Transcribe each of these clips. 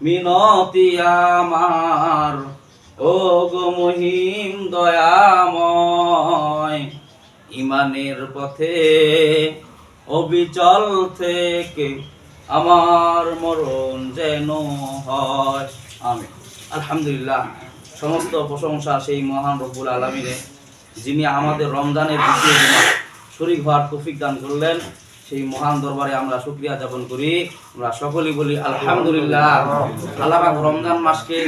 মিনতি আমার ও গো মহিম দয়াময়, ইমানের পথে অবিচল থেকে আমার মরণ যেন হয়। আমি আলহামদুলিল্লাহ, সমস্ত প্রশংসা সেই মহান রব্বুল আলমিনে যিনি আমাদের রমজানের দ্বিতীয় শরীর হওয়ার তৌফিক দান করলেন। সেই মহান দরবারে আমরা শুক্রিয়া যাপন করি। আমরা সকলেই বলি, আলহামদুলিল্লাহ। আল্লাহ রমজান মাসকে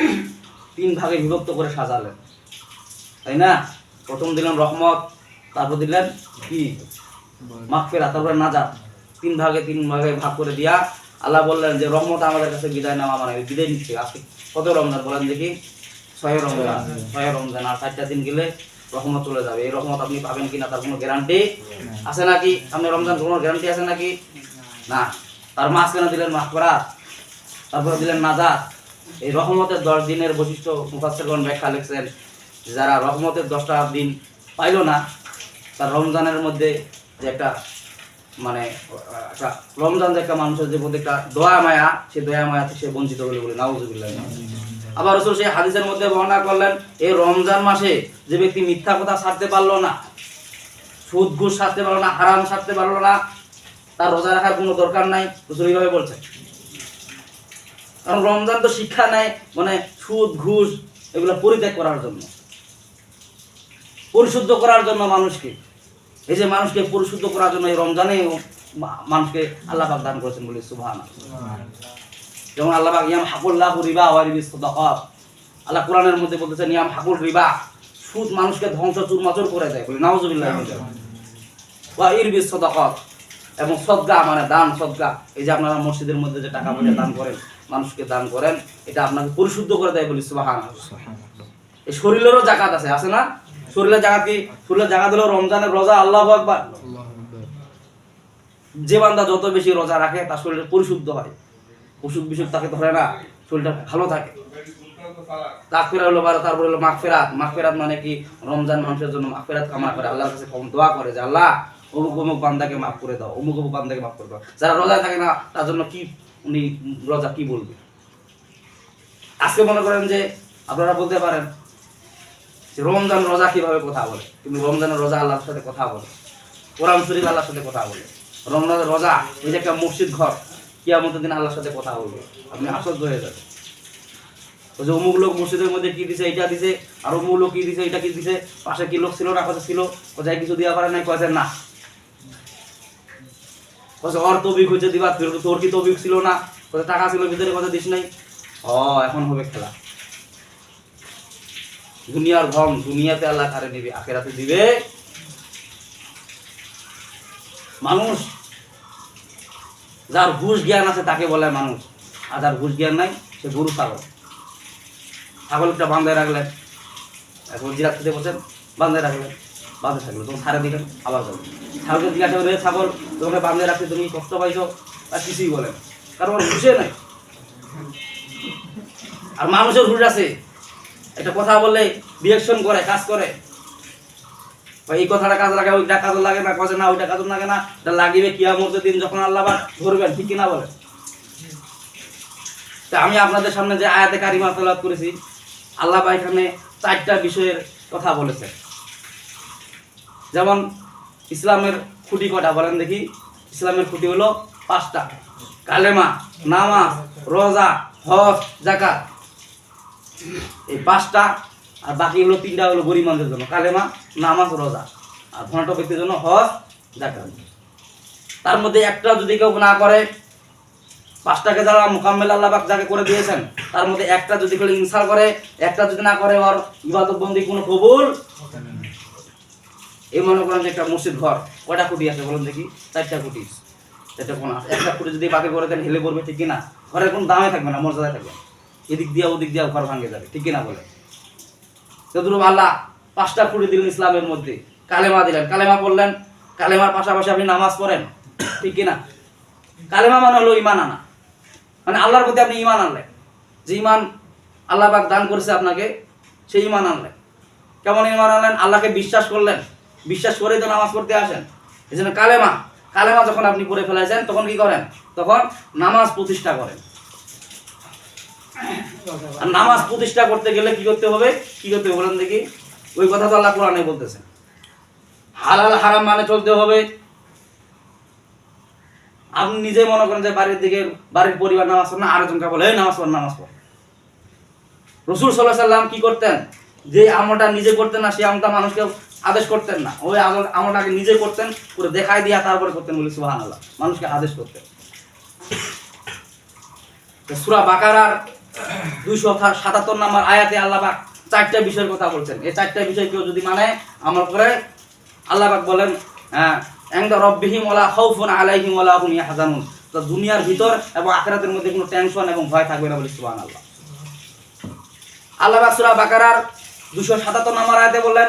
তিন ভাগে বিভক্ত করে সাজালেন। তাই না? প্রথম দিলেন রহমত, তারপর দিলেন কি? মাগফিরাত, তারপরে নাজাত। তিন ভাগে তিন ভাগে ভাগ করে দিয়া আল্লাহ বললেন যে, রহমত আমাদের কাছে বিদায় নেওয়া মানে বিদায় নিচ্ছে। আজকে কত রমজান বলেন দেখি? ছয় রমজান ছয় রমজান। আর চারটা দিন গেলে রহমত চলে যাবে। এই রহমত আপনি পাবেন কিনা তার কোনো গ্যারান্টি আছে নাকি? সামনে রমজান কোনো গ্যারান্টি আছে নাকি? না। তার মাস কেন দিলেন মাফ করা তারপরে দিলেন নাজাত। এই রহমতের দশ দিনের বৈশিষ্ট্য মুফাসসিরগণ ব্যাখ্যা লিখছেন যারা রহমতের দশটা দিন পাইল না, তার রমজানের মধ্যে যে একটা মানে একটা রমজান যে একটা মানুষের যে মধ্যে একটা দয়া মায়া, সে দয়া মায়া সে বঞ্চিত হলে বলে নাউজুবিল্লাহ। আবার রসুল সেই হাদিসের মধ্যে বর্ণনা করলেন এই রমজান মাসে যে ব্যক্তি মিথ্যা কথা ছাড়তে পারল না, সুদ, ঘুষ ছাড়তে পারল না, হারাম ছাড়তে পারল না, তার রোজা রাখার কোনো দরকার নাই রসুল এইভাবে বলছেন। কারণ রমজান তো শিক্ষা নেয় মানে সুদ, ঘুষ এগুলো পরিত্যাগ করার জন্য, পরিশুদ্ধ করার জন্য মানুষকে। এই যে মানুষকে পরিশুদ্ধ করার জন্য এই রমজানে মানুষকে আল্লাহ দান করেছেন বলে সুবহান যেমন আল্লাহ ইয়াম হাকুল্লাহ রিবা ওয়া রিবিস আল্লাহ কোরআনের মধ্যে বলতেছেন ইয়াম হাকুল রিবা সুদ মানুষকে ধ্বংস চুরমাচুর করে দেয়। বলে নাউজুবিল্লাহ ওয়া ইরবিস সাদাকাত। এবং সদগা মানে দান সদগা এই যে আপনারা মসজিদের মধ্যে যে টাকা পয়সা দান করেন মানুষকে দান করেন এটা আপনাকে পরিশুদ্ধ করে দেয় বলি সুবাহান এই শরীরেরও জাকাত আছে আছে না? শরীরের জাকাত কি? শরীরের জাকাত হলো রমজানের রোজা আল্লাহ আকবার। যে বান্দা যত বেশি রোজা রাখে তার শরীর পরিশুদ্ধ হয়। অসুখ বিসুখ তাকে ধরে না, শরীরটা ভালো থাকে। তাকফিরা হলো বারো, তারপরে হলো মাগফিরাত মাগফিরাত মানে কি? রমজান মানুষের জন্য মাগফিরাত কামনা করে। আল্লাহর কাছে দোয়া করে যে, আল্লাহ, অমুক অমুক বান্দাকে মাফ করে দাও, অমুক অমুক বান্দাকে মাফ করে দাও। যারা রোজা থাকে না, তার জন্য কি, উনি রোজা কি বলবে? আজকে মনে করেন যে, আপনারা বলতে পারেন যে, রমজান রোজা কীভাবে কথা বলে? কিন্তু রমজানের রোজা আল্লাহর সাথে কথা বলে। কোরআন শরীফ আল্লাহর সাথে কথা বলে। রমজানের রোজা এই যে একটা মসজিদ ঘর কিয়ামতের দিন আল্লাহর সাথে কথা বলবে। আপনি আশ্চর্য হয়ে যাবেন। ওই যে অমুক লোক মসজিদের মধ্যে কি দিছে, এটা দিছে, আর অমুক লোক কি দিছে, এটা কি দিছে, পাশে কি লোক ছিল না কথা ছিল, কোথায় কিছু দিয়া পারে নাই কয়েছে না। কয়েছে ওর তবিক হয়েছে দিবা তোর কি তবিক ছিল না? কোথায় টাকা ছিল ভিতরে কথা দিস নাই। ও, এখন হবে খেলা। দুনিয়ার ধন দুনিয়াতে আল্লাহ কারে নিবে, আখেরাতে দিবে। মানুষ যার ঘুষ জ্ঞান আছে তাকে বলে মানুষ। আর যার ঘুষ জ্ঞান নাই, সে গরু, ছাগল। ছাগলটা বান্ধায় রাখলেন এখন জিরাত খেতে বসেন বান্ধায় রাখলেন বাঁধে থাকল তখন ছাড়ে দিলেন আবার যাবেন ছাগলকে জিজ্ঞাসা করে ছাগল, তোমাকে বাঁধে রাখতে তুমি কষ্ট পাইছো? আর কিছুই বলেন কারণ ওর ঘুষে নাই। আর মানুষের ঘুষ আছে। একটা কথা বললে রিয়েকশন করে, কাজ করে। এই কথাটা কাজে লাগে ওইটা কাজে লাগে না, কাজে না, ওইটা কাজে লাগে না, এটা লাগিবে কিয়ামতের দিন যখন আল্লাহ ধরবেন, ঠিক কিনা বলে তা আমি আপনাদের সামনে যে আয়াতে কারিমা তেলাওয়াত করেছি, আল্লাহ এখানে চারটা বিষয়ের কথা বলেছে যেমন, ইসলামের খুঁটি কটা, বলেন দেখি। ইসলামের খুঁটি হলো পাঁচটা। কালেমা, নামাজ, রোজা, হজ জাকাত এই পাঁচটা, আর বাকি হলো তিনটা হলো গরিব মানুষের জন্য। কালেমা নামাজ রোজা। আর ধনাঢ্য ব্যক্তির জন্য হজ জাকাত তার মধ্যে একটা যদি কেউ না করে পাঁচটাকে যারা মোকাম্মেল আল্লাহ পাক যাকে করে দিয়েছেন তার মধ্যে একটা যদি কেউ ইনসার করে একটা যদি না করে ওর ইবাদত বন্দি কোনো কবুল এই মনে করেন যে একটা মসজিদ ঘর কয়টা খুঁটি আছে বলুন দেখি? চারটা খুঁটি চারটা কোন। আছে একটা খুঁটি যদি বাকি করে দেন হেলে করবে ঠিক কিনা? ঘরের কোনো দামে থাকবে না মর্যাদায় থাকবে। এদিক দিয়ে ওদিক দিয়ে ঘর ভাঙে যাবে ঠিক কিনা বলে? যতটুকু আল্লাহ পাঁচটা খুঁড়ে দিলেন ইসলামের মধ্যে। কালেমা দিলেন। কালেমা পড়লেন। কালেমার পাশাপাশি আপনি নামাজ পড়েন। ঠিক কিনা? কালেমা মানে হলো ইমান আনা। মানে আল্লাহর প্রতি আপনি ইমান আনলেন। যে ইমান আল্লাহ পাক দান করেছে আপনাকে সেই ইমান আনলেন। কেমন ইমান আনলেন? আল্লাহকে বিশ্বাস করলেন। বিশ্বাস করেই তো নামাজ পড়তে আসেন। এই জন্য কালেমা কালেমা যখন আপনি পড়ে ফেলেছেন তখন কি করেন? তখন নামাজ প্রতিষ্ঠা করেন। নামাজ প্রতিষ্ঠা করতে গেলে কি করতে হবে? কি করতে হবে বলেন দেখি। ওই কথা তো আল্লাহ কোরআনে বলতেছেন। হালাল হারাম মানে চলতে হবে। আপনি নিজে মনে করেন যে বাড়ির দিকে বাড়ির পরিবার নামাজ পড়ে না, আরেকজনকে বলে, এই নামাজ পড় নামাজ পড়। রসুল সাল্লাহ সাল্লাম কি করতেন? যে আমলটা নিজে করতেন না, সেই আমলটা মানুষকে আদেশ করতেন না। ওই আমল আমলটাকে নিজে করতেন করে দেখাই দিয়া তারপরে করতেন বলে সুবাহ আল্লাহ মানুষকে আদেশ করতেন। সুরা বাকারার দুইশো সাতাত্তর নাম্বার আয়াতে আল্লাহ চারটা বিষয়ের কথা বলছেন। এই চারটা বিষয় কেউ যদি মানে আমল করে, আল্লাহ পাক বলেন হ্যাঁ দুনিয়ার ভিতর এবং আখিরাতের মধ্যে কোনো টেনশন এবং ভয় থাকবে না বলে সুবহানাল্লাহ। আল্লাহ পাক সূরা বাকারার 277 নম্বর আয়াতে বললেন,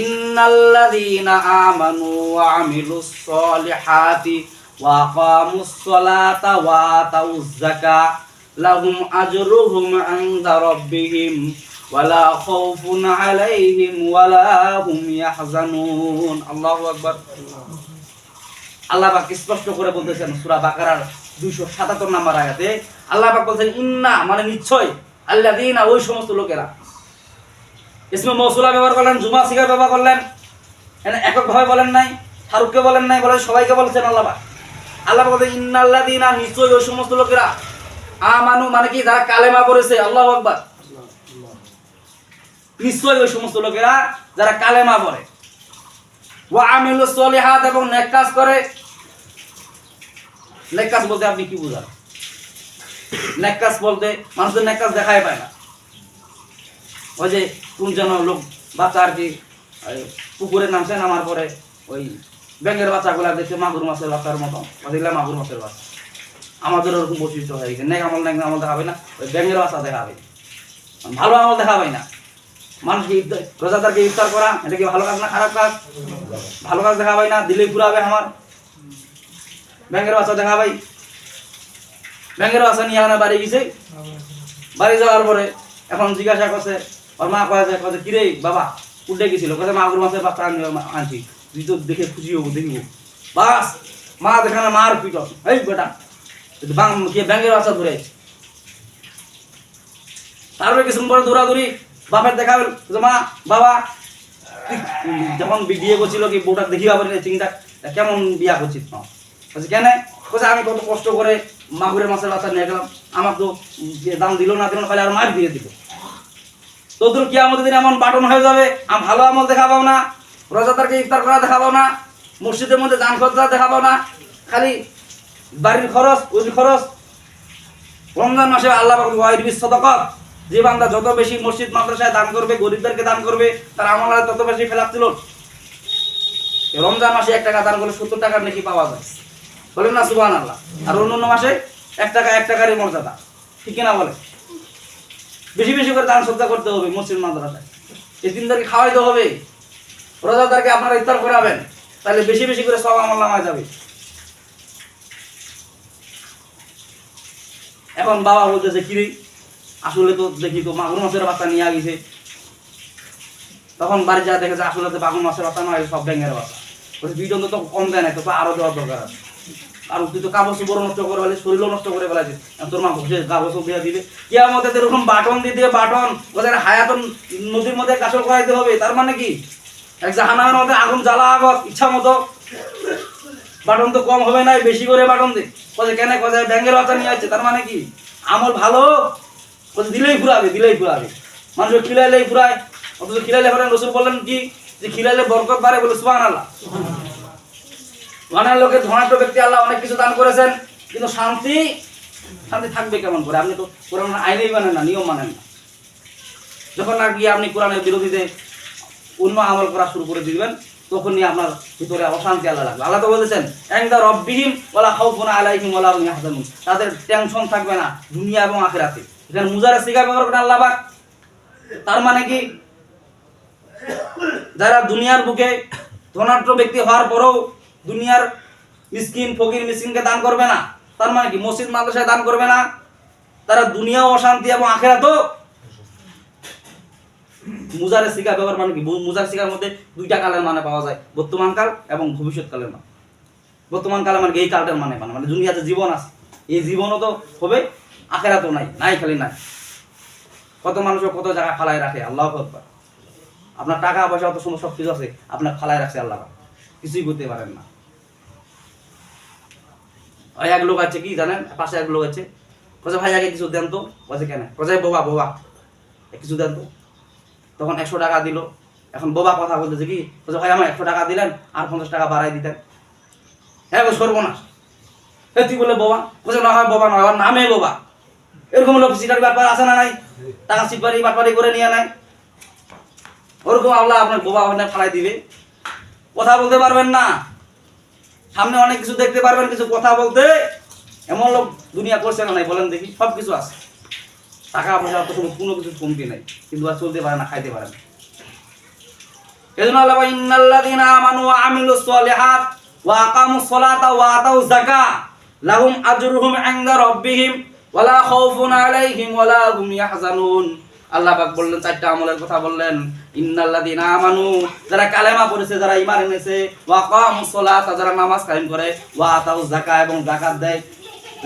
ইন্নাল্লাযীনা আমানু ওয়া আমিলুস সলিহাতি ওয়া আকামুস সালাতা ওয়া আতাউজ যাকাত, লাহুম আজরুহুম ইনদা রাব্বিহিম। ওয়ালা খাউফুন আলাইহিম ওয়ালা হুম ইয়াহজানুন আল্লাহু আকবার। আল্লাহ পাক স্পষ্ট করে বলতেছেন সূরা বাকারার 277 নম্বর আয়াতে। আল্লাহ পাক বলছেন, ইন্না মানে নিশ্চয়, আল্লাযীনা, ওই সমস্ত লোকেরা। ইসমে মৌসুলা ব্যবহার করলেন, জুমা সিগার ব্যবহার করলেন এখানে এককভাবে বলেন নাই, ফারুককে বলেন নাই, বলেন সবাইকে বলছেন আল্লাহ পাক আল্লাহ বলছেন ইন্না আল্লাযীনা নিশ্চয় ওই সমস্ত লোকেরা। আমানু মানে কি, যারা কালেমা পড়েছে, আল্লাহু আকবার। নিশ্চয় ওই সমস্ত লোকেরা যারা কালেমা পড়ে। ওয়া আমিলুস সলিহাত এবং নেক কাজ করে। নেক কাজ বলতে আপনি কি বুঝান নেক কাজ বলতে মানুষের নেক কাজ দেখাই পায় না। ওই যে কোন যেন লোক বাচ্চা আর কি পুকুরে নামছে নামার পরে ওই ব্যাঙের বাচ্চাগুলা দেখছে মাগুর মাছের বাচ্চার মতো ওইগুলা মাগুর মাছের বাচ্চা। আমাদের ওরকম বৈশিষ্ট্য হয়ে গেছে। নেক আমল নেক আমল দেখাবে না, ওই ব্যাঙের বাচ্চা দেখাবে। ভালো আমল দেখাবে না। মানুষকে ইফতার রোজাদারকে ইফতার করা, এটা কি ভালো কাজ না খারাপ কাজ? ভালো কাজ দেখাবাই না, দিলেই পুরাবে আমার। ব্যাংকের বাচ্চা দেখাবাই ব্যাংকের বাচ্চা নিয়ে আমার বাড়ি গেছে। বাড়ি যাওয়ার পরে এখন জিজ্ঞাসা করছে, ওর মা কয়ে যায় কয়ে কিরে বাবা উঠে গেছিল। কয়ে মাগুর মাছের বাচ্চা আনি আনছি। তুই তো দেখে খুশি হব, দেখব। বাস, মা দেখানো মার পিট এই বেটা ব্যাংকের বাচ্চা ধরে। তারপরে কিছু পরে দৌড়াদৌড়ি বাপের দেখাবে যে মা, বাবা যখন বিয়ে করছিল কি বউটা দেখি পাবেন চিন্তা কেমন বিয়া না বলছে, কেন? বলছে, আমি কত কষ্ট করে মাগুরের মাছের বাচ্চা নিয়ে গেলাম, আমার তো দাম দিল না দিল না আর মার দিয়ে দিল। তোদের কি আমাদের দিন এমন বাটন হয়ে যাবে, আমি ভালো আমল দেখাবো না, রোজাদারকে ইফতার করা দেখা দেখাবো না, মসজিদের মধ্যে দান খরচা দেখাবো না, খালি বাড়ির খরচ ওই খরচ, রমজান মাসে আল্লাহ সদকত যে বান্দা যত বেশি মসজিদ মাদ্রাসায় দান করবে, গরিবদেরকে দান করবে, তার আমল আয় তত বেশি ফেলাচ্ছিল রমজান মাসে এক টাকা দান করলে সত্তর টাকার নাকি পাওয়া যায়। বলেন না সুবান আল্লাহ আর অন্য অন্য মাসে এক টাকা, এক টাকারই মর্যাদা। ঠিক কিনা বলে বেশি বেশি করে দান শ্রদ্ধা করতে হবে মসজিদ মাদ্রাসায়। এই দিনদারকে খাওয়াইতে হবে। রোজাদারকে আপনারা ইফতার করাবেন। তাহলে বেশি বেশি করে সব আমল নামায় যাবে। এখন বাবা বলতেছে কিরে আসলে তো দেখি তো মাগুর মাছের বাচ্চা নিয়ে গেছে তখন বাড়ি যা দেখেছে আসলে তো বাগুর মাছের বাচ্চা নয় সব ব্যাঙের বাচ্চা। দুইজন তো কম দেয় না তো তো আরও দেওয়ার দরকার আছে। আর তুই তো কাগজ বড় নষ্ট করে ফেলে শরীরও নষ্ট করে ফেলাছে তোর মা ঘুষে কাগজ দিয়ে দিবে কি আমাদের এরকম বাটন দিয়ে দিয়ে বাটন। ওদের হায়াতন, নদীর মধ্যে কাসল করাইতে হবে, তার মানে কি? এক জাহানার মধ্যে আগুন জ্বালা আগত ইচ্ছা মতো। বাটন তো কম হবে না বেশি করে বাটন দে। কেন কয়ে ব্যাঙ্গের বাচ্চা নিয়ে আসছে, তার মানে কি? আমল ভালো? বলছে, দিলেই ফুরাবে দিলেই ফুরাবে মানুষ খিলাইলেই ফুরায় অথচ খিলাইলে করেন রসুল বললেন কি? যে খিলাইলে বরকত বাড়ে বলে সুবাহ আল্লাহ অনেক লোকের ধনাঢ্য ব্যক্তি আল্লাহ অনেক কিছু দান করেছেন, কিন্তু শান্তি শান্তি থাকবে কেমন করে? আপনি তো কোরআন আইনেই মানেন না, নিয়ম মানেন না। যখন না গিয়ে আপনি কোরআনের বিরোধীতে অন্য আমল করা শুরু করে দিবেন তখন নিয়ে আপনার ভিতরে অশান্তি আল্লাহ লাগবে। আল্লাহ তো বলেছেন একদা রব্বিহিম ওলা খাউফুন আলাইহিম ওলা ইয়াহজানুন। তাদের টেনশন থাকবে না, দুনিয়া এবং আখিরাতে। এখানে মুজারে সিগা ব্যবহার করে আল্লাহ পাক। তার মানে কি? যারা দুনিয়ার বুকে ধনাঢ্য ব্যক্তি হওয়ার পরেও দুনিয়ার মিসকিন, ফকির, মিসকিনকে দান করবে না, তার মানে কি? মসজিদ, মাদ্রাসায় দান করবে না। তারা দুনিয়াও অশান্তি এবং আখেরা তো মুজারে শিকা ব্যবহার মানে কি? মুজার শিকার মধ্যে দুইটা কালের মানে পাওয়া যায়, বর্তমান কাল এবং ভবিষ্যৎ কালের মানে। বর্তমান কালে মানে এই কালটার মানে মানে মানে দুনিয়াতে জীবন আছে। এই জীবনও তো হবে আখেরা তো নাই নাই খালি নাই। কত মানুষও কত জায়গা ফালাই রাখে, আল্লাহ আপনার টাকা পয়সা অত সময় সব কিছু আছে, আপনার ফালাই রাখছে আল্লাহ। কিছুই করতে পারেন না। এক লোক আছে কি জানেন? পাশে এক লোক আছে। কোথায় ভাই, আগে কিছু দেন তো? কোথায় কেন? কোথায় বোবা বোবা। কিছু দেন তো? তখন একশো টাকা দিল। এখন বোবা কথা বলতেছে কি? বলছে ভাই আমার একশো টাকা দিলেন, আর পঞ্চাশ টাকা বাড়াই দিতেন। হ্যাঁ সর্বনাশ। তুই বলে বোবা? বলছে না হয় বোবা আমার নামে বোবা। এরকম লোক সিটারি ব্যাপার আছে না নাই? টাকা সিটবারি বাটবারি করে নিয়ে নেয়। ওরকম আল্লাহ আপনার বোবা আপনার ফালাই দিবে। কথা বলতে পারবেন না। সামনে অনেক কিছু দেখতে পারবেন, কিছু কথা বলতে। এমন লোক দুনিয়া করছে না নাই, বলেন দেখি সব কিছু আছে। টাকা পয়সা অত কোনো কোনো কিছু কমতি নাই। কিন্তু আর চলতে পারে না, খাইতে পারে না। এজন্য আল্লাহ ইন্নাল্লাযীনা আমানু ওয়া আমিলুস সালিহাত ওয়া আকামুস সালাতা ওয়া যাকাত। লাহুম আজরুহুম ইনদা রাব্বিহিম। ওয়ালা খাউফুন আলাইহিম ওয়ালা হুম ইয়াহজানুন। আল্লাহ পাক বললেন, চারটা আমলের কথা বললেন। আমানু, যারা কালেমা পড়েছে, যারা ঈমান এনেছে, ওয়া যারা নামাজ কায়েম করে, ওয়া আতাউজ যাকাত এবং যাকাত দেয়,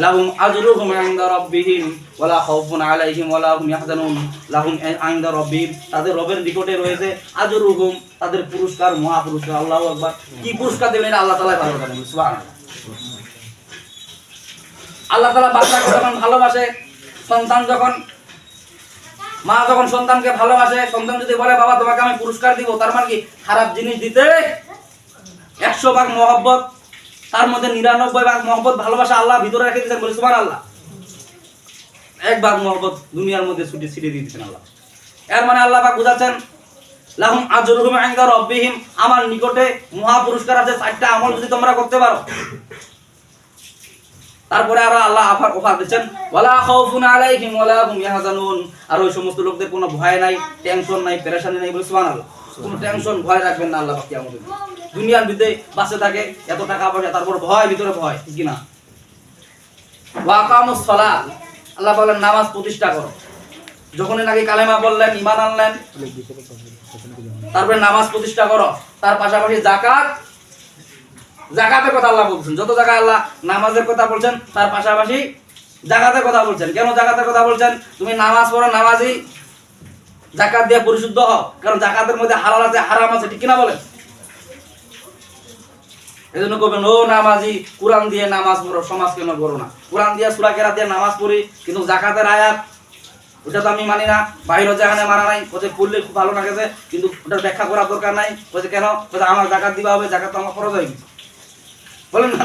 লাহুম আজরুহুম ইনদা রাব্বিহিম ওয়ালা খাউফুন আলাইহিম ওয়ালা হুম ইয়াহজানুন। লাহুম ইনদা রাব্বিহিম, তাদের রবের নিকটে রয়েছে আজরুহুম, তাদের পুরস্কার মহা আল্লাহু আকবার। কি পুরস্কার দেবেন আল্লাহ তাআলা ভালো জানেন, সুবহানাল্লাহ। আল্লাহ তাআলা বাচ্চাকে যখন ভালোবাসে, সন্তান যখন, মা যখন সন্তানকে ভালোবাসে, সন্তান যদি বলে, বাবা, তোমাকে আমি পুরস্কার দিব, তার মানে কি? খারাপ জিনিস দিতে একশো ভাগ মহব্বত, তার মধ্যে নিরানব্বই ভাগ মহব্বত, ভালোবাসা আল্লাহ ভিতরে রেখে দিয়েছেন বলে সুমান আল্লাহ এক ভাগ মহব্বত দুনিয়ার মধ্যে ছুটি ছিটিয়ে দিয়ে দিচ্ছেন আল্লাহ। এর মানে আল্লাহ পাক বুঝাচ্ছেন, লাহুম আজরুহুম ইনদা রাব্বিহিম। আমার নিকটে মহা পুরস্কার আছে, চারটা আমল যদি তোমরা করতে পারো। তারপরে আরও আল্লাহ আফার অফার দিচ্ছেন, ওয়ালা খাউফুন আলাইহিম ওয়ালা হুম ইয়াহজানুন। আর ওই সমস্ত লোকদের কোনো ভয় নাই টেনশন নাই, পেরেশানি নাই, বলে সুবহানাল্লাহ। কোনো টেনশন ভয় রাখবেন না আল্লাহ পাক কিয়ামতের দুনিয়ার ভিতরে বাসে থাকে, এত টাকা পয়সা, তারপর ভয়, ভিতরে ভয়, ঠিক না ওয়া আকামুস সালাত। আল্লাহ বলেন, নামাজ প্রতিষ্ঠা করো। যখনই নাকি কালেমা বললেন, ঈমান আনলেন, তারপরে নামাজ প্রতিষ্ঠা করো। তার পাশাপাশি জাকাত জাকাতের কথা আল্লাহ বলছেন। যত জায়গায় আল্লাহ নামাজের কথা বলছেন, তার পাশাপাশি জাকাতের কথা বলছেন। কেন জাকাতের কথা বলছেন? তুমি নামাজ পড়ো নামাজি জাকাত দিয়ে পরিশুদ্ধ হও। কারণ জাকাতের মধ্যে হালাল আছে, হারাম আছে, ঠিক কিনা বলেন? এই জন্য করবেন ও নামাজি, কোরআন দিয়ে নামাজ পড়ো, সমাজ কেন করো না? কোরআন দিয়ে, সুরা কেরা দিয়ে নামাজ পড়ি, কিন্তু জাকাতের আয়াত, ওটা তো আমি মানি না। বাইরে যেখানে মানা নাই, ওতে পড়লে খুব ভালো লাগেছে, কিন্তু ওটার ব্যাখ্যা করার দরকার নাই। বলছে, কেন? আমার জাকাত দিবা হবে, জাকাত তো আমার খরচ হয়ে গেছে। বলেন না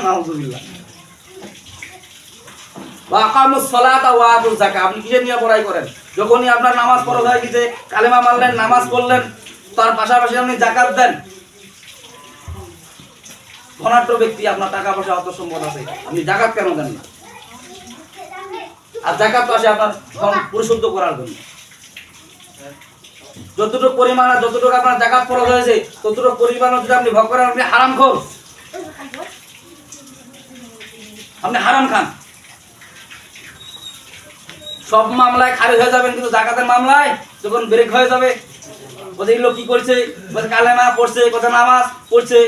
যাকাত। আপনি কিসের নিয়ে পড়াই করেন? যখনই আপনার নামাজ পড়া হয়ে গেছে কালেমা মানলেন নামাজ পড়লেন, তার পাশাপাশি আপনি জাকাত দেন। ধনাঢ্য ব্যক্তি আপনার টাকা পয়সা অত সম্পদ আছে। আপনি জাকাত কেন দেন না? আর জাকাত তো আসে আপনার পরিশুদ্ধ করার জন্য। যতটুকু পরিমাণ যতটুকু আপনার জাকাত খরচ হয়েছে, ততটুকু পরিমাণ যদি আপনি ভোগ করেন, আপনি হারাম খোর আপনি হারাম খান। সব মামলায় খারিজ হয়ে যাবেন, কিন্তু জাকাতের মামলায় যখন ব্রেক হয়ে যাবে এগুলো কি করছে? কালেমা পড়ছে কোথায় নামাজ পড়ছে।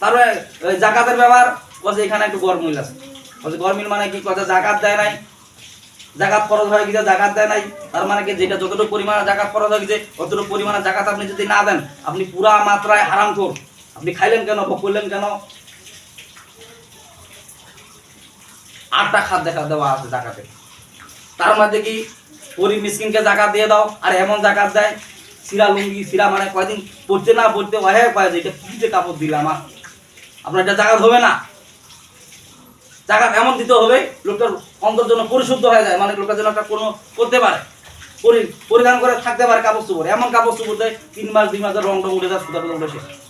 তারপরে জাকাতের ব্যাপার, বলছে, এখানে একটু গরমিল আছে। বলছে গরমিল মানে কি? কথা জাকাত দেয় নাই। জাকাত খরচ হয়ে গেছে, জাকাত দেয় নাই। তার মানে কি? যেটা যতটুকু পরিমাণে জাকাত খরচ হয়ে গেছে, অতটুকু পরিমাণে জাকাত আপনি যদি না দেন, আপনি পুরা মাত্রায় হারাম কর আপনি খাইলেন কেন ভোগ করলেন কেন? আটটা খাদ দেখা দেওয়া আছে জাকাতে। তার মধ্যে কি গরিব মিসকিনকে জাকাত দিয়ে দাও? আর এমন জাকাত দেয় সিরা লুঙ্গি সিরা মানে কয়দিন পড়তে না পড়তে ওহে কয় যে এটা কি যে কাপড় দিলে আমার আপনার এটা জাকাত হবে না। জাকাত এমন দিতে হবে, লোকটার অন্তর জন্য পরিশুদ্ধ হয়ে যায় মানে লোকটার জন্য একটা কোনো করতে পারে। পরি- পরিধান করে থাকতে পারে কাপড় চুপড়, এমন কাপড় চোপড় দেয়, তিন মাস, দুই মাসের রং টং উঠে যায় সুতা উঠে শেষ।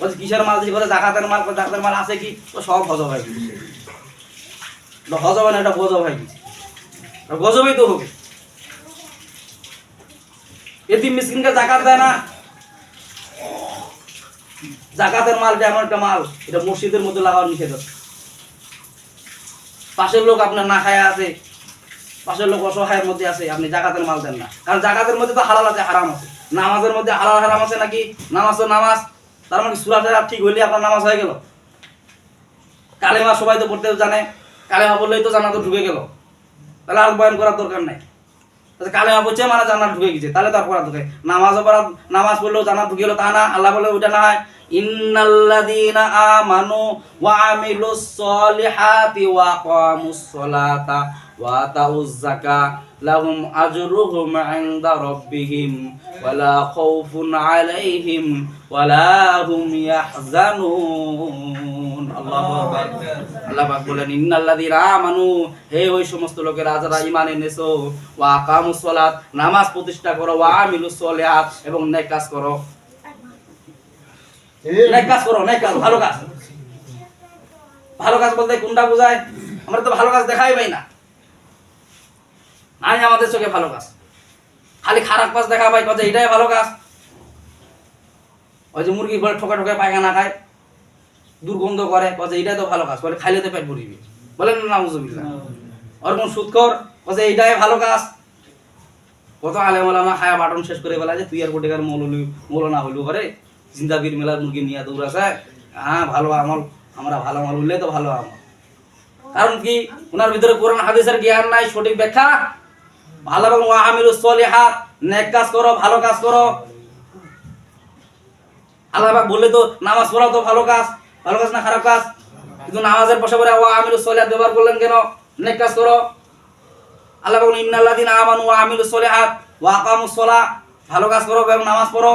বলছে, কিসের মাল দিচ্ছে বলে, জাকাতের মাল কয় জাকাতের মাল আছে কি? তো সব হজম হয়ে গেছে। এটা হজ হবে না, এটা গজব হয়ে গেছে। গজবই তো হবে। এতিম মিসকিনকে জাকাত দেয় না। জাকাতের মালটা এমন একটা মাল, এটা মসজিদের মধ্যে লাগানো নিষেধ আছে। পাশের লোক আপনার না খায় আছে, পাশের লোক অসহায়ের মধ্যে আছে, আপনি জাকাতের মাল দেন না। কারণ জাকাতের মধ্যে তো হালাল আছে, হারাম আছে। নামাজের মধ্যে হালাল হারাম আছে নাকি? নামাজ তো নামাজ। তার মানে সুরা টেরা ঠিক হইলে আপনার নামাজ হয়ে গেল? কালেমা সবাই তো পড়তে জানে, কালেমা বললেই তো জানা তো ঢুকে গেল। তাহলে আর বয়ান করার দরকার নাই। তাহলে কালেমা পড়ছে মানে জান্নাত ঢুকে গেছে, তাহলে তার পড়া দরকার নামাজও পড়া, নামাজ পড়লেও জান্নাত ঢুকে গেলো, তা না, আল্লাহ বলে ওইটা না ইন্নাল্লাযীনা আমানু ওয়া আমিলুস সলিহাতি ওয়া আকামুস সালাতা। ওয়া আতাউজ যাকা লাহুম আজরুহুম ইনদা রাব্বিহিম ওয়ালা খাউফুন আলাইহিম ওয়ালা হুম ইয়াহজানুন আল্লাহু আকবার আল্লাহ পাক বলেন ইন্নাল্লাযীনা আমানু হে ওই সমস্ত লোকেরা যারা ঈমান এনেছো ওয়া আকামুস সালাত নামাজ প্রতিষ্ঠা করো ওয়া আমিলুস সলিহাত এবং নেক কাজ করো। নেক কাজ করো নেক কাজ ভালো কাজ। ভালো কাজ বলতে কোনটা বোঝায়? আমরা তো ভালো কাজ দেখাই পাই না। নাই আমাদের চোখে ভালো কাজ। খালি খারাপ কাজ দেখা পাই কথা এটাই ভালো কাজ। ওই যে মুরগি ঘরে ঠোকা ঠোকা পায়খানা খায়, দুর্গন্ধ করে কথা এটাই তো ভালো কাজ, বলে খাইলে তো পেট ভরিবি। বলেন না, নাউজুবিল্লাহ। ওর কোন সুৎকর কথা এইটাই ভালো কাজ। কত আলেম ওলামা খায়া বাটন শেষ করে বলা যে, তুই আর কোটিকার মৌল না হইলু করে জিন্দাবির মেলার মুরগি নিয়ে দৌড়াছে হ্যাঁ ভালো আমল, আমরা ভালো আমল উঠলে তো ভালো আমল। কারণ কি ওনার ভিতরে কোরআন, হাদিসের জ্ঞান নাই, সঠিক ব্যাখ্যা ভালো এবং আমিরুস সলিহাত, নেক কাজ করো, ভালো কাজ করো। আল্লাহ বললে তো, নামাজ পড়াও তো ভালো কাজ ভালো কাজ না খারাপ কাজ? কিন্তু নামাজের পাশে পরে ওয়া আমিরুস সলিহাত ব্যবহার করলেন কেন? নেক কাজ করো। আল্লাহ বলেন ইন্নাল্লাযিনা আমানু ওয়া আমিলুস সলিহাত ওয়া আকামুস সালাহ। ভালো কাজ করো এবং নামাজ পড়ো,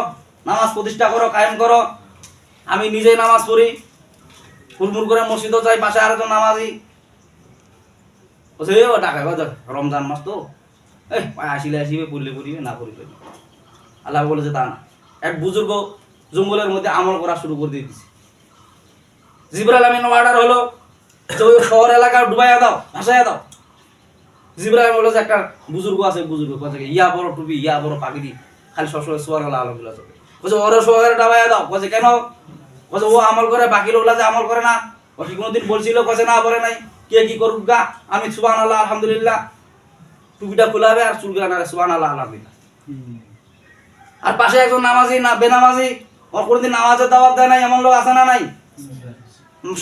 নামাজ প্রতিষ্ঠা করো, কায়েম করো। আমি নিজেই নামাজ পড়ি। হুড়মুড় করে মসজিদও যাই পাশে আরেকজন নামাজি। ও টাকা রমজান মাস তো। আসিলে আসিবে, পড়লে পড়িবে, না পড়িবে না। আল্লাহ বলেছে তা না। এক বুজুর্গ জঙ্গলের মধ্যে আমল করা শুরু করে দিয়ে দিছে। জিবরাল আমিন অর্ডার হলো শহর এলাকা ডুবাইয়া দাও, ভাসাইয়া দাও। জিবরাইল বলে যে একটা বুজুর্গ আছে, বুজুর্গ কথা ইয়া বড় টুপি, ইয়া বড় পাগড়ি, খালি সবসময় সোয়ার গলা আলমগুলা চলে। বলছে ওরে শহরে ডাবাইয়া দাও। বলছে কেন? বলছে ও আমল করে, বাকি লোকলা যে আমল করে না। ও কি কোনোদিন বলছিল কছে না, বলে নাই। কে কি করুক গা? আমি সুবান আল্লাহ আলহামদুলিল্লাহ। টুপিটা খোলাবে আর চুলগুলা না সুবান আল্লাহ আলহামদুলিল্লাহ আর পাশে একজন নামাজি না বেনামাজি ওর কোনোদিন নামাজের দাওয়াত দেয় নাই এমন লোক আছে না নাই?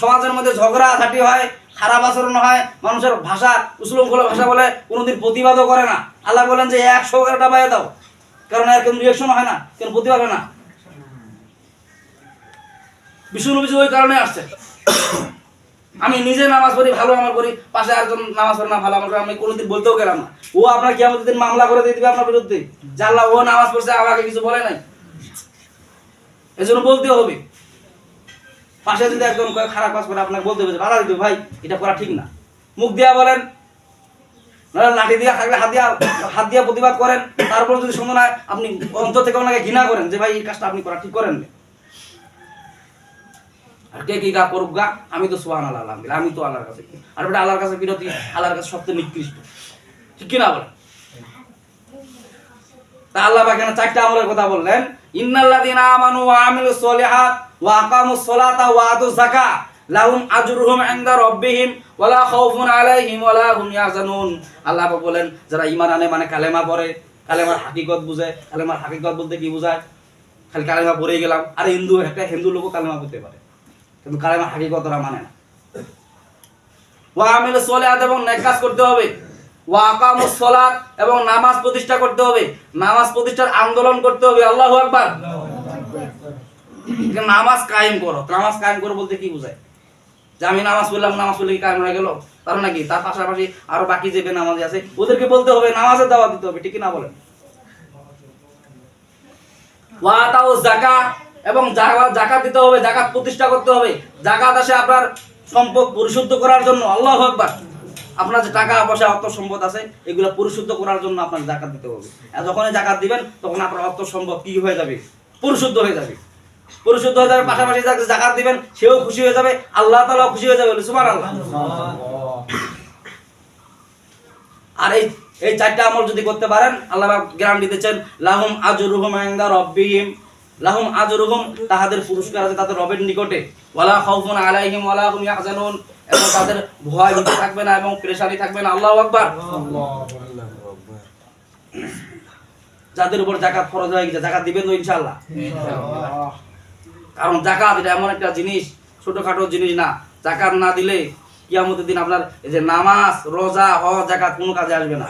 সমাজের মধ্যে ঝগড়া ঝাঁটি হয় খারাপ আচরণ হয় মানুষের ভাষা উশৃঙ্খল ভাষা বলে কোনোদিন প্রতিবাদও করে না। আল্লাহ বলেন যে একশো করে বাইরে দাও। কারণ এর কোনো রিয়েকশন হয় না কেন প্রতিবাদ হয় না। বিষ্ণু নবী ওই কারণে আসছে আমি নিজে নামাজ পড়ি, ভালো আমার করি, পাশে আরেকজন নামাজ পড়ে না, ভালো আমল করে, আমি কোনোদিন বলতেও গেলাম না। ও আপনার কি দিন মামলা করে দিয়ে দিবে আপনার বিরুদ্ধে। আল্লাহ ও নামাজ পড়ছে, আমাকে কিছু বলে নাই। এজন্য বলতে হবে। পাশে যদি একজন খারাপ কাজ করে আপনাকে বলতে হবে বাধা দিতে ভাই, এটা করা ঠিক না। মুখ দিয়া বলেন লাঠি দিয়া থাকলে হাত দিয়া হাত দিয়া প্রতিবাদ করেন। তারপর যদি হয়, আপনি অন্তর থেকে ওনাকে ঘৃণা করেন যে, ভাই, এই কাজটা আপনি করা ঠিক করেন না। আর কে কি গা করুক গা? আমি তো সোহান আল্লাহ আলহামদুলিল্লাহ, আমি তো আল্লাহর কাছে আর বেটা আল্লাহর কাছে বিরতি, আল্লাহর কাছে সবচেয়ে নিকৃষ্ট। ঠিক কিনা বলেন? তা আল্লাহ এখানে চারটা আমলের কথা বললেন। আমানু ওয়া সলিহাত ওয়া ওয়া লাহুম আজরুহুম ইনদা খাউফুন আলাইহিম হুম ইয়াহজানুন। আল্লাহ বলেন, যারা ঈমান আনে মানে কালেমা পড়ে, কালেমার হাকিকত বুঝে, কালেমার হাকিকত বলতে কি বোঝায়? খালি কালেমা পড়ে গেলাম। আর হিন্দু, একটা হিন্দু লোকও কালেমা পড়তে পারে। কিন্তু কালেমা হাকিকত ওরা মানে না। ওয়া আমিলু সলিহাত এবং নেক কাজ করতে হবে। ওয়া আকামুস সালাত এবং নামাজ প্রতিষ্ঠা করতে হবে। নামাজ প্রতিষ্ঠার আন্দোলন করতে হবে। আল্লাহু আকবার। নামাজ কায়েম করো। নামাজ কায়েম করো বলতে কি বোঝায়? যে আমি নামাজ পড়লাম, নামাজ পড়লে কি কায়েম হয়ে গেল? তার নাকি তার পাশাপাশি আরও বাকি যে নামাজি আছে, ওদেরকে বলতে হবে, নামাজের দাওয়াত দিতে হবে, ঠিক না বলেন? ওয়াতাও জাকা এবং জাকাত দিতে হবে, জাকাত প্রতিষ্ঠা করতে হবে। জাকাত আসে আপনার সম্পদ পরিশুদ্ধ করার জন্য, আল্লাহ আকবার। আপনার যে টাকা, পয়সা, অর্থ, সম্পদ আছে, এগুলো পরিশুদ্ধ করার জন্য আপনার জাকাত দিতে হবে। যখনই জাকাত দিবেন, তখন আপনার অর্থ, সম্পদ কি হয়ে যাবে? পরিশুদ্ধ হয়ে যাবে। পরিশুদ্ধ হয়ে যাবে পাশাপাশি যাকে জাকাত দিবেন, সেও খুশি হয়ে যাবে, আল্লাহ তাআলাও খুশি হয়ে যাবে সুবহানাল্লাহ। আর এই এই চারটা আমল যদি করতে পারেন, আল্লাহ গ্যারান্টি দিচ্ছেন, লাহুম আজরুহুম ইনদা রাব্বিহিম। লাহুম আজরুহুম, তাহাদের পুরস্কার আছে তাদের রবের নিকটে। ওয়ালা খাউফুন আলাইহিম ওয়ালা হুম ইয়াহজানুন। এবং তাদের ভয় ভীতি থাকবে না এবং পেরেশানি থাকবে না। আল্লাহু আকবার। যাদের উপর জাকাত ফরজ হয়ে গেছে জাকাত দিবেন তো ইনশাআল্লাহ। কারণ জাকাত এটা এমন একটা জিনিস, ছোটখাটো জিনিস না। জাকাত না দিলে কিয়ামতের দিন আপনার এই যে নামাজ, রোজা, হজ জাকাত কোনো কাজে আসবে না।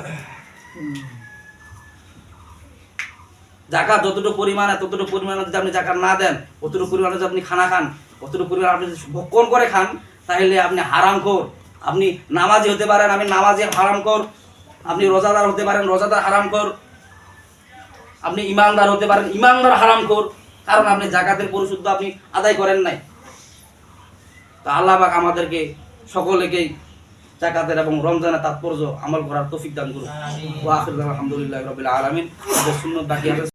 জাকাত যতটুকু পরিমাণে ততটুকু পরিমাণে যদি আপনি জাকাত না দেন অতটুকু পরিমাণে যদি আপনি খানা খান অতটুকু পরিমাণে আপনি যদি ভক্ষণ করে খান তাহলে আপনি হারাম কর আপনি নামাজি হতে পারেন আমি নামাজি হারাম কর আপনি রোজাদার হতে পারেন রোজাদার হারাম কর আপনি ইমানদার হতে পারেন ইমানদার হারাম কর কারণ আপনি জাকাতের পরিশুদ্ধ আপনি আদায় করেন নাই। তো আল্লাহ পাক আমাদেরকে সকলেকেই জাকাতের এবং রমজানের তাৎপর্য আমল করার তৌফিক দান করুন ওয়া আখির আলহামদুলিল্লাহ রবিল আলমিন। সুন্নত বাকি আছে।